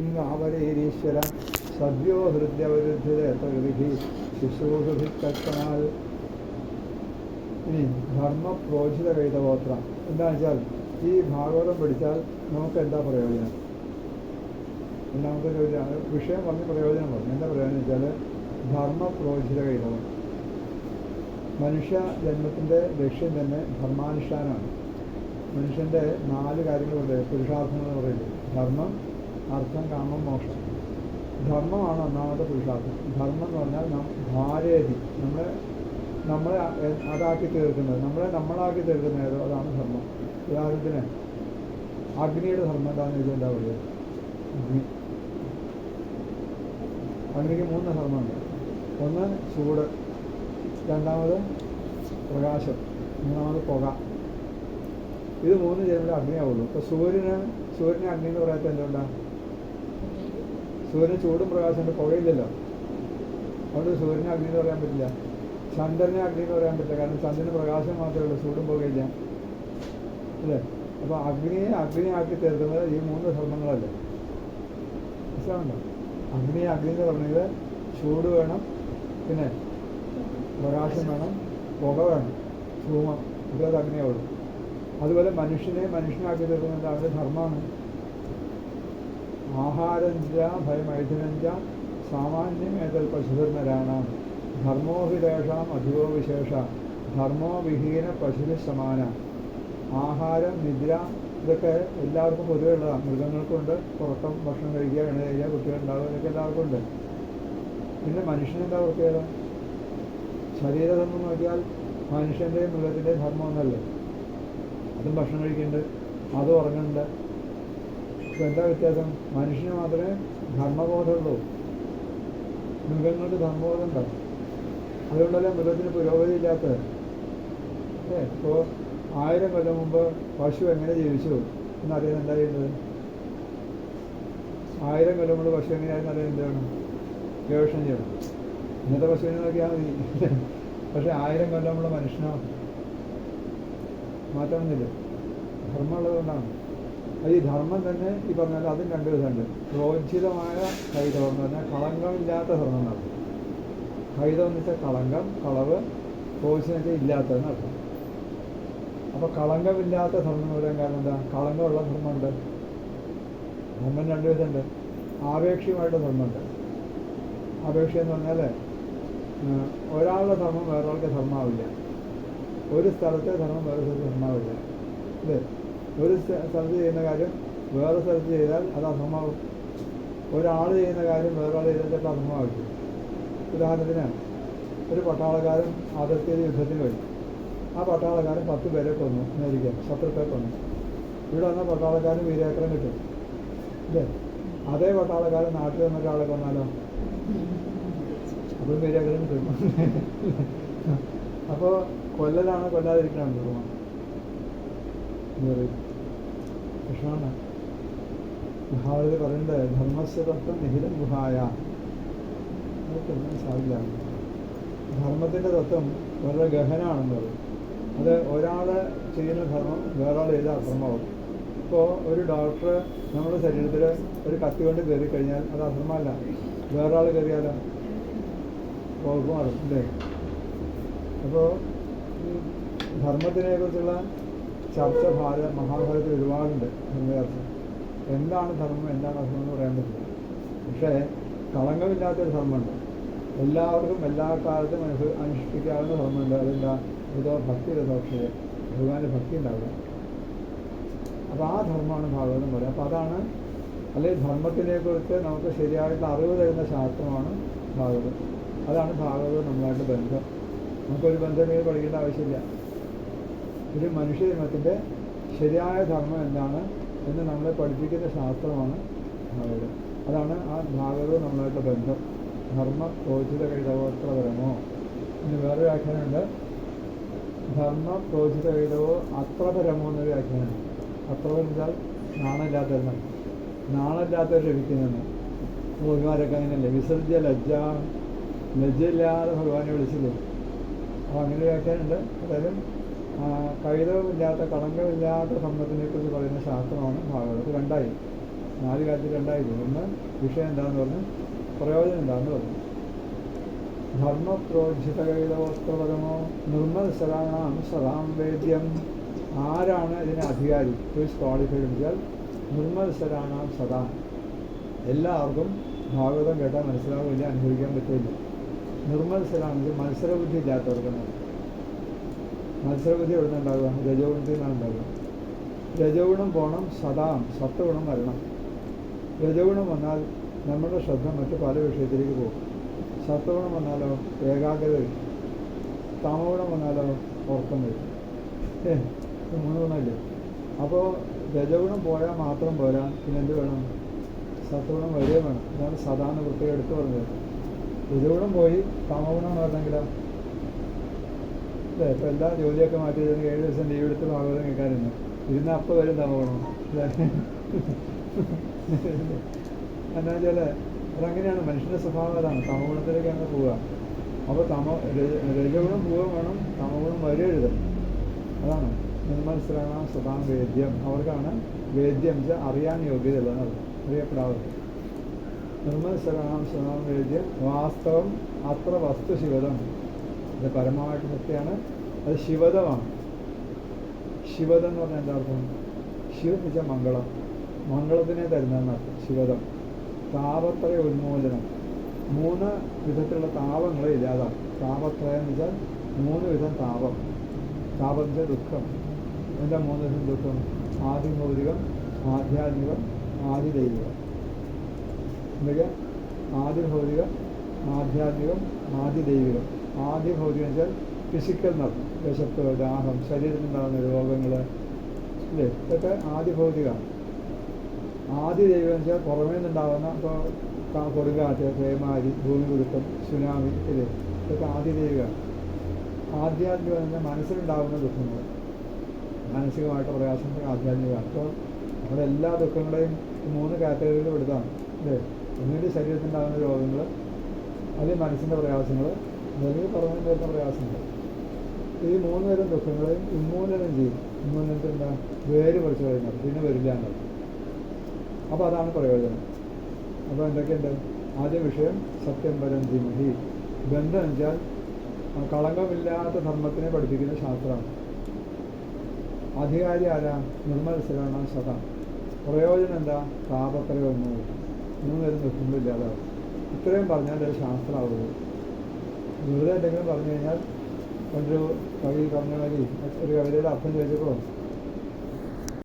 ഇങ്ങാവരേരീശ്വര സദ്യോ ഹൃദ്യവരുദ്ധിത പ്രകൃതി ശുശ്രൂഷഭി കൽപ്പനാൽ ഇനി ധർമ്മപ്രോചിത കൈതഗോത്ര എന്താണെന്ന് വെച്ചാൽ ഈ ഭാഗവതം പഠിച്ചാൽ നമുക്ക് എന്താ പ്രയോജനം ചോദ്യം വിഷയം പറഞ്ഞ് പ്രയോജനം പറഞ്ഞു. എന്താ പ്രയോജനം വെച്ചാൽ ധർമ്മപ്രോചിത കൈതവം മനുഷ്യ ജന്മത്തിന്റെ ലക്ഷ്യം തന്നെ ധർമാനുഷ്ഠാനമാണ്. മനുഷ്യന്റെ നാല് കാര്യങ്ങളുണ്ട്. പുരുഷാർത്ഥങ്ങൾ എന്ന് പറയുന്നത്. ധർമ്മം അർത്ഥം കാമം മോക്ഷം. ധർമ്മമാണ് ഒന്നാമത്തെ പുരുഷാർത്ഥം. ധർമ്മം എന്ന് പറഞ്ഞാൽ നാം ഭാരതി. നമ്മളെ നമ്മളെ അതാക്കി തീർക്കുന്നത് നമ്മളെ നമ്മളാക്കി തീർക്കുന്ന ഏതോ അതാണ് ധർമ്മം. ഉദാഹരണത്തിന് അഗ്നിയുടെ ധർമ്മം എന്താണെന്ന് ചോദിച്ചാൽ എന്താ പറയുക? അഗ്നി. അഗ്നിക്ക് മൂന്ന് ധർമ്മമുണ്ട്. ഒന്ന് ചൂട് രണ്ടാമത് പ്രകാശം മൂന്നാമത് പുക. ഇത് മൂന്ന് ചെയ്യുമ്പോൾ അഗ്നിയാവുള്ളൂ. ഇപ്പോൾ സൂര്യന് സൂര്യനെ അഗ്നി എന്ന് പറയാത്ത എന്തുകൊണ്ടാണ്? സൂര്യന് ചൂടും പ്രകാശമുണ്ട് പുകയില്ലല്ലോ അതുകൊണ്ട് സൂര്യനെ അഗ്നി എന്ന് പറയാൻ പറ്റില്ല. ചന്ദ്രനെ അഗ്നി എന്ന് പറയാൻ പറ്റില്ല. കാരണം ചന്ദ്രന് പ്രകാശം മാത്രമേ ഉള്ളൂ ചൂടും പുകയില്ല. അല്ലേ? അപ്പോൾ അഗ്നിയെ അഗ്നിയാക്കി തീർക്കുന്നത് ഈ മൂന്ന് ധർമ്മങ്ങളല്ലേ? മനസ്സിലാവുണ്ടോ അഗ്നിയെ അഗ്നി എന്ന് പറഞ്ഞത് ചൂട് വേണം പിന്നെ പ്രകാശം വേണം പുക വേണം ധൂമം ഇതൊരു അഗ്നിയാവുള്ളൂ. അതുപോലെ മനുഷ്യനെ മനുഷ്യനാക്കി തീർക്കുന്നത് അവരുടെ ധർമ്മമാണ്. ആഹാരഞ്ച ഭയമൈഥുനഞ്ച സാമാന്യം ഏതൽ പശുധർമ്മരാണാം. ധർമ്മോഭിലേഷാം അധികോ വിശേഷ ധർമ്മോ വിഹീന പശുവിന് സമാന. ആഹാരം നിദ്ര ഇതൊക്കെ എല്ലാവർക്കും പൊതുവെ ഉള്ളതാണ് മൃഗങ്ങൾക്കുണ്ട് പുറത്തും ഭക്ഷണം കഴിക്കുക എണ്ണ കഴിക്കുക കുട്ടികളുണ്ടാവുക ഇതൊക്കെ എല്ലാവർക്കും ഉണ്ട്. പിന്നെ മനുഷ്യനെന്താ പ്രത്യേകത? ശരീരധർമ്മം നോക്കിയാൽ മനുഷ്യന്റെയും മൃഗത്തിന്റെയും ധർമ്മം ഒന്നല്ലേ? അതും ഭക്ഷണം കഴിക്കുന്നുണ്ട് അതും ഉറങ്ങുന്നുണ്ട് ഇപ്പം എന്താ വ്യത്യാസം? മനുഷ്യന് മാത്രമേ ധർമ്മബോധമുള്ളൂ. മൃഗങ്ങൾക്ക് ധർമ്മബോധം ഉണ്ടാവും. അതുകൊണ്ടല്ലേ മൃഗത്തിന് പുരോഗതി ഇല്ലാത്തത്? അല്ലേ ഇപ്പോൾ ആയിരം കൊല്ലം മുമ്പ് പശു എങ്ങനെ ജീവിച്ചു എന്നറിയാൻ എന്താ ചെയ്യുന്നത്? ആയിരം കൊല്ലം മുമ്പ് പശു എങ്ങനെയായിരുന്നു അറിയാൻ എന്താണ്? ഗവേഷണം ചെയ്യണം. ഇന്നത്തെ പശുവിനെ നോക്കിയാൽ മതി. പക്ഷേ ആയിരം കൊല്ലം മുമ്പ് മനുഷ്യനോ മാറ്റമൊന്നുമില്ല ധർമ്മമുള്ളത് കൊണ്ടാണ്. അത് ഈ ധർമ്മം തന്നെ ഈ പറഞ്ഞാൽ അതും രണ്ട് വിധമുണ്ട്. പ്രോജ്ജിതമായ കൈതവം എന്ന് പറഞ്ഞാൽ കളങ്കമില്ലാത്ത ധർമ്മങ്ങളാണ് കൈതം എന്ന് വെച്ചാൽ കളങ്കം കളവ് ക്രോശിനൊക്കെ ഇല്ലാത്തതെന്ന് അർത്ഥം. അപ്പോൾ കളങ്കമില്ലാത്ത ധർമ്മം പറയാൻ കാരണം എന്താ? കളങ്കമുള്ള ധർമ്മമുണ്ട്. ധർമ്മം രണ്ട് വിധമുണ്ട്. ആപേക്ഷികമായിട്ട് ധർമ്മമുണ്ട്. ആപേക്ഷ എന്ന് പറഞ്ഞാൽ ഒരാളുടെ ധർമ്മം വേറൊരാൾക്ക് ധർമ്മമാവില്ല. ഒരു സ്ഥലത്തെ ധർമ്മം വേറെ സ്ഥലത്ത് ധർമ്മമാവില്ല. അല്ലേ ഒരു സ്ഥ- സ്ഥലത്ത് ചെയ്യുന്ന കാര്യം വേറെ സ്ഥലത്ത് ചെയ്താൽ അത് അസമമാകും ഒരാൾ ചെയ്യുന്ന കാര്യം വേറൊരാൾ ചെയ്താൽ ചിലപ്പോൾ ഉദാഹരണത്തിന് ഒരു പട്ടാളക്കാരൻ അതിർത്തിയിൽ യുദ്ധത്തിന് പോയി. ആ പട്ടാളക്കാരൻ പത്ത് പേരെ കൊന്നു എന്നിരിക്കാം ശത്രുക്കളെ കൊന്നു. ഇവിടെ വന്ന പട്ടാളക്കാരൻ വീരേക്കരം കിട്ടും. അല്ലേ അതേ പട്ടാളക്കാരൻ നാട്ടിൽ വന്ന ഒരാളെ കൊന്നാലോ? അപ്പം വീരേക്കരം കിട്ടും. അപ്പോൾ കൊല്ലലാണ് കൊല്ലാതിരിക്കണം എന്ന് ധർമ്മം കൃഷ്ണാണ്. മഹാഭാരതി പറയുന്നത് ധർമ്മസ്യ തത്വം നിഹിതം ഗുഹായ. അതൊക്കെ സാധില്ല. ധർമ്മത്തിന്റെ തത്വം വളരെ ഗഹനാണെന്ന് പറയും അത് ഒരാൾ ചെയ്യുന്ന ധർമ്മം വേറൊരാൾ ചെയ്ത അധർമ്മമാവും ഇപ്പോൾ ഒരു ഡോക്ടർ നമ്മുടെ ശരീരത്തിൽ ഒരു കത്തി കൊണ്ട് കയറി കഴിഞ്ഞാൽ അത് അധർമ്മമല്ല. വേറൊരാൾ കയറിയാലോ വകുപ്പ് മാറും അല്ലേ? അപ്പോൾ ധർമ്മത്തിനെ കുറിച്ചുള്ള ചർച്ച ഭാരത മഹാഭാരതത്തിൽ ഒരുപാടുണ്ട് ധർമ്മചർച്ച എന്താണ് ധർമ്മം എന്താണ് അധർമ്മം എന്ന് പറയാൻ പറ്റില്ല. പക്ഷേ കളങ്കമില്ലാത്തൊരു ധർമ്മമുണ്ട്. എല്ലാവർക്കും എല്ലാ കാലത്തും അനുഭവ അനുഷ്ഠിക്കാവുന്ന ധർമ്മമുണ്ട്. അതെന്താ? ഇതോ ഭക്തി ദോഷയെ ഭഗവാന്റെ ഭക്തി ഉണ്ടാവുക അപ്പോൾ ആ ധർമ്മമാണ് ഭാഗവതം പറയുക അപ്പോൾ അതാണ് അല്ലെങ്കിൽ ധർമ്മത്തിനെ കുറിച്ച് നമുക്ക് ശരിയായിട്ട് അറിവ് തരുന്ന ശാസ്ത്രമാണ് ഭാഗവതം. അതാണ് ഭാഗവതം നമ്മളായിട്ട് ബന്ധം. നമുക്കൊരു ബന്ധമേ പഠിക്കേണ്ട ആവശ്യമില്ല. ഒരു മനുഷ്യജന്മത്തിന്റെ ശരിയായ ധർമ്മം എന്താണ് എന്ന് നമ്മളെ പഠിപ്പിക്കുന്ന ശാസ്ത്രമാണ് ഭാഗവതം അതാണ് ആ ഭാഗവതവും നമ്മളായിട്ട് ബന്ധം. ധർമ്മ പ്രോചിത കൈതവോത്രപരമോ? ഇനി വേറൊരു വ്യാഖ്യാനമുണ്ട്. ധർമ്മ പ്രോചിത കൈതവോ അത്രപരമോ എന്നൊരു വ്യാഖ്യാനമാണ് അത്രപരം വെച്ചാൽ നാണമില്ലാത്തവരെന്നാണ് നാണമില്ലാത്തവർ ലഭിക്കുന്നതെന്ന് ഭഗവാനൊക്കെ അങ്ങനെയല്ലേ? വിസർജ്യ ലജ്ജ ലജ്ജയില്ലാതെ ഭഗവാനെ വിളിച്ചില്ലേ? അപ്പോൾ അങ്ങനെ വ്യാഖ്യാനമുണ്ട്. അതായത് ആ, കൈതവുമില്ലാത്ത കളങ്കമില്ലാത്ത സമ്പത്തിനെ കുറിച്ച് പറയുന്ന ശാസ്ത്രമാണ് ഭാഗവതം. രണ്ടായി. നാല് കാര്യത്തിൽ രണ്ടായി ഒന്ന് വിഷയം എന്താന്ന് പറഞ്ഞു? പ്രയോജനം എന്താന്ന് പറഞ്ഞു? ധർമ്മപ്രോജിതകൈതവോത്രപരമോ നിർമ്മൽ സരാണാം സദാം വേദ്യം. ആരാണ് ഇതിന് അധികാരി? ക്വിസ് ക്വാളിഫൈഡ് വെച്ചാൽ സരാണാം സദാ. എല്ലാവർക്കും ഭാഗവതം കേട്ടാൽ മനസ്സിലാവില്ല അനുഭവിക്കാൻ പറ്റില്ല. നിർമ്മത്സരാണെങ്കിൽ മത്സരബുദ്ധി ഇല്ലാത്തവർക്കാണ് മത്സരബുദ്ധി എവിടെ ഉണ്ടാകുക രജോഗുണത്തിൽ നിന്നാണ് ഉണ്ടാവുക. രജോഗുണം പോകണം സദാം സത്വഗുണം വരണം. രജോഗുണം വന്നാൽ നമ്മുടെ ശ്രദ്ധ മറ്റു പല വിഷയത്തിലേക്ക് പോകും. സത്വഗുണം വന്നാലോ ഏകാഗ്രത വരും. തമഗുണം വന്നാലോ ഉറക്കം വരും. ഏ മൂന്ന് ഗുണമില്ലേ അപ്പോൾ രജഗുണം പോയാൽ മാത്രം പോരാ. പിന്നെ എന്ത് വേണം? സത്വഗുണം വരികയും വേണം. ഇതാണ് സദാന്ന് പ്രത്യേകം എടുത്തു പറഞ്ഞത്. രജഗുണം പോയി തമഗുണം വരണമെങ്കിലോ അല്ലേ ഇപ്പം എല്ലാ ജോലിയൊക്കെ മാറ്റി ഏഴ് ദിവസം ലീവ് എടുത്ത് ഭാഗവതം കേൾക്കാനിരുന്നു. ഇരുന്ന് അപ്പം വരും തമോണം എന്നാ വെച്ചാൽ അതങ്ങനെയാണ്. മനുഷ്യന്റെ സ്വഭാവം അതാണ്. തമഗുണത്തിലേക്ക് അങ്ങ് പോവുക. അപ്പോൾ തമ രജ- രജഗുണം പോവുക വേണം തമഗുണം വരരുത്. അതാണ്. നിർമ്മത്സരണം സ്വഭാവം വേദ്യം. അവർക്കാണ് വേദ്യം. വെച്ചാൽ അറിയാൻ യോഗ്യതയുള്ളത് അറിയപ്പെടാവുന്നത് നിർമ്മത്സരണം സദാം വേദ്യം വാസ്തവം അത്ര വസ്തു ഇത് പരമമായിട്ട് സത്യമാണ്. അത് ശിവതമാണ് ശിവതം എന്ന് പറഞ്ഞാൽ എന്താ അർത്ഥം? ശിവം എന്ന് വെച്ചാൽ മംഗളം. മംഗളത്തിനെ തരുന്നതെന്ന് അർത്ഥം ശിവതം താപത്രയ ഉന്മൂലനം മൂന്ന് വിധത്തിലുള്ള താപങ്ങളെ ഇല്ലാതാക്കും. താപത്രയം എന്ന് വെച്ചാൽ മൂന്ന് വിധം താപം. താപം വെച്ചാൽ ദുഃഖം. എന്താ മൂന്ന് വിധം ദുഃഖം? ആദിഭൗതികം ആധ്യാത്മികം ആദിദൈവികം. ആദ്യ ആദിഭൗതികം ആധ്യാത്മികം ആദിദൈവികം. ആദിഭൗതികം എന്ന് വെച്ചാൽ ഫിസിക്കൽ നടക്കും വിശപ്പ് ദാഹം ശരീരത്തിനുണ്ടാകുന്ന രോഗങ്ങൾ ഇല്ലേ? ഇതൊക്കെ ആദ്യ ഭൗതികമാണ് ആദ്യ ദൈവം എന്ന് വെച്ചാൽ പുറമേ നിന്നുണ്ടാകുന്ന ഇപ്പോൾ കൊടുങ്കാറ്റ് പേമാരി ഭൂമി കുലുക്കം സുനാമി ഇല്ലേ? ഇതൊക്കെ ആദ്യ ദൈവികമാണ് ആധ്യാത്മികം എന്ന് പറഞ്ഞാൽ മനസ്സിലുണ്ടാകുന്ന ദുഃഖങ്ങൾ മാനസികമായിട്ട് പ്രയാസം ആധ്യാത്മികമാണ്. അപ്പോൾ നമ്മുടെ എല്ലാ ദുഃഖങ്ങളെയും മൂന്ന് കാറ്റഗറിയിൽ പെടുത്താണ് അല്ലേ ഒന്നുകിൽ ശരീരത്തിനുണ്ടാകുന്ന രോഗങ്ങൾ അല്ലെങ്കിൽ മനസ്സിന്റെ പ്രയാസങ്ങൾ അല്ലെങ്കിൽ പറഞ്ഞു വരുന്ന പ്രയാസങ്ങൾ ഈ മൂന്ന് ദുഃഖങ്ങളെയും ഉന്മൂലനം ചെയ്യും. ഉന്മൂലനത്തിൽ എന്താ വേര് പറിച്ചു കഴിഞ്ഞാൽ പിന്നെ വരില്ല എന്നത് അപ്പോൾ അതാണ് പ്രയോജനം. അപ്പോൾ എന്തൊക്കെയുണ്ട്? ആദ്യ വിഷയം സത്യം പരം ധിമഹി. ബന്ധം വെച്ചാൽ കളങ്കമില്ലാത്ത ധർമ്മത്തിനെ പഠിപ്പിക്കുന്ന ശാസ്ത്രമാണ് അധികാരി ആരാ? നിർമ്മത്സരാണ് സദ. പ്രയോജനം എന്താ? താപത്രയൊന്നും മൂന്ന് തരം ദുഃഖങ്ങളില്ലാതാവും. ഇത്രയും പറഞ്ഞാൽ ഒരു ശാസ്ത്രമാവുന്നത് വെറുതെ എന്തെങ്കിലും പറഞ്ഞു കഴിഞ്ഞാൽ ഒരു കവി പറഞ്ഞ മാതിരി ഒരു കവിതയുടെ അർത്ഥം ചോദിച്ചപ്പോൾ